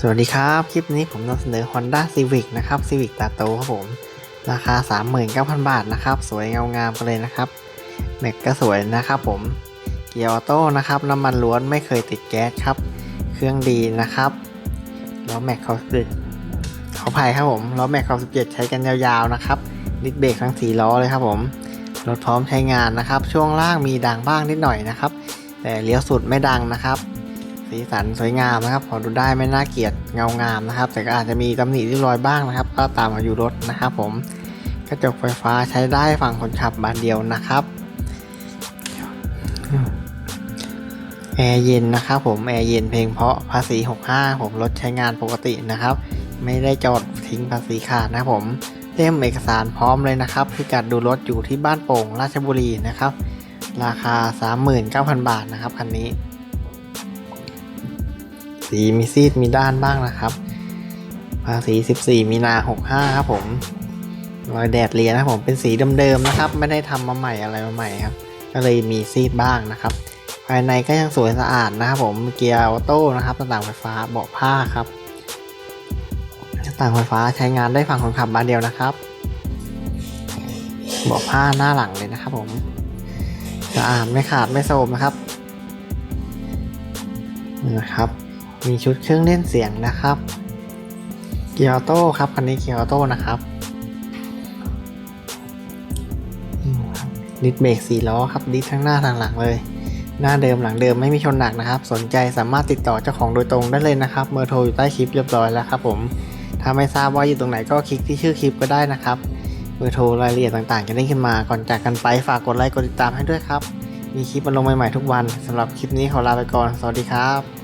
สวัสดีครับ คลิปนี้ผมนำเสนอ Honda Civic นะครับ Civic ตาโตครับผม ราคา 39,000 บาทนะครับ สวยเงางามกันเลยนะครับแม็กก็สวยนะครับผม เกียร์ออโต้นะครับ น้ำมันล้วนไม่เคยติดแก๊สครับ เครื่องดีนะครับล้อแม็กเขาสิบเขาภัยครับผมล้อแม็กเขา17ใช้กันยาวๆนะครับดิสเบรกทั้ง4ล้อเลยครับผมรถพร้อมใช้งานนะครับ ช่วงล่างมีดังบ้างนิดหน่อยนะครับ แต่เลี้ยวสุดไม่ดังนะครับ สีสันสวยงามนะครับพอดูได้ไม่น่าเกลียดเงางามนะครับ แต่ก็อาจจะมีตำหนิริ้วรอยบ้างนะครับ ก็ตามอายุรถนะครับ ผมกระจกไฟฟ้าใช้ได้ฝั่งคนขับบานเดียวนะครับแอร์เย็นนะครับผมแอร์เย็นเพลงเพราะภาษี 65 ผมรถใช้งานปกตินะครับ ไม่ได้จอดทิ้งภาษีขาดนะครับผมเล่มเอกสารพร้อมเลยนะครับพิกัดดูรถอยู่ที่บ้านโป่งราชบุรีนะครับ ราคา 39,000 บาทนะครับคันนี้ สีมีซีดมีด้านบ้างนะครับ ภาษี 14 มีนา 65 ครับผมรอยแดดเลียนะครับผมเป็นสีเดิมๆนะครับ ไม่ได้ทำมาใหม่อะไรมาใหม่ครับ ก็เลยมีซีดบ้างนะครับ ภายในก็ยังสวยสะอาดนะครับผมเกียร์ออโต้นะครับต่างไฟฟ้าเบาะผ้าครับต่างไฟฟ้าใช้งานได้ฝั่งคนขับบาเดียวนะครับ เบาะผ้าหน้าหลังเลยนะครับผมสะอาดไม่ขาดไม่โทมนะครับนะครับ มีชุดเครื่องเล่นเสียงนะครับเกียร์ออโต้ครับคันนี้เกียร์ออโต้นะครับอืมครับดิสเบรกสี่ล้อครับดิสทั้งหน้าทางหลังเลย หน้าเดิมหลังเดิมไม่มีชนหนักนะครับ สนใจสามารถติดต่อเจ้าของโดยตรงได้เลยนะครับเบอร์โทรอยู่ใต้คลิปเรียบร้อยแล้วครับผมถ้าไม่ทราบว่าอยู่ตรงไหนก็คลิกที่ชื่อคลิปก็ได้นะครับเบอร์โทรรายละเอียดต่างๆจะได้ขึ้นมาก่อนจากกันไปฝากกดไลค์กดติดตามให้ด้วยครับ มีคลิปมาลงใหม่ๆทุกวันสำหรับคลิปนี้ขอลาไปก่อน สวัสดีครับ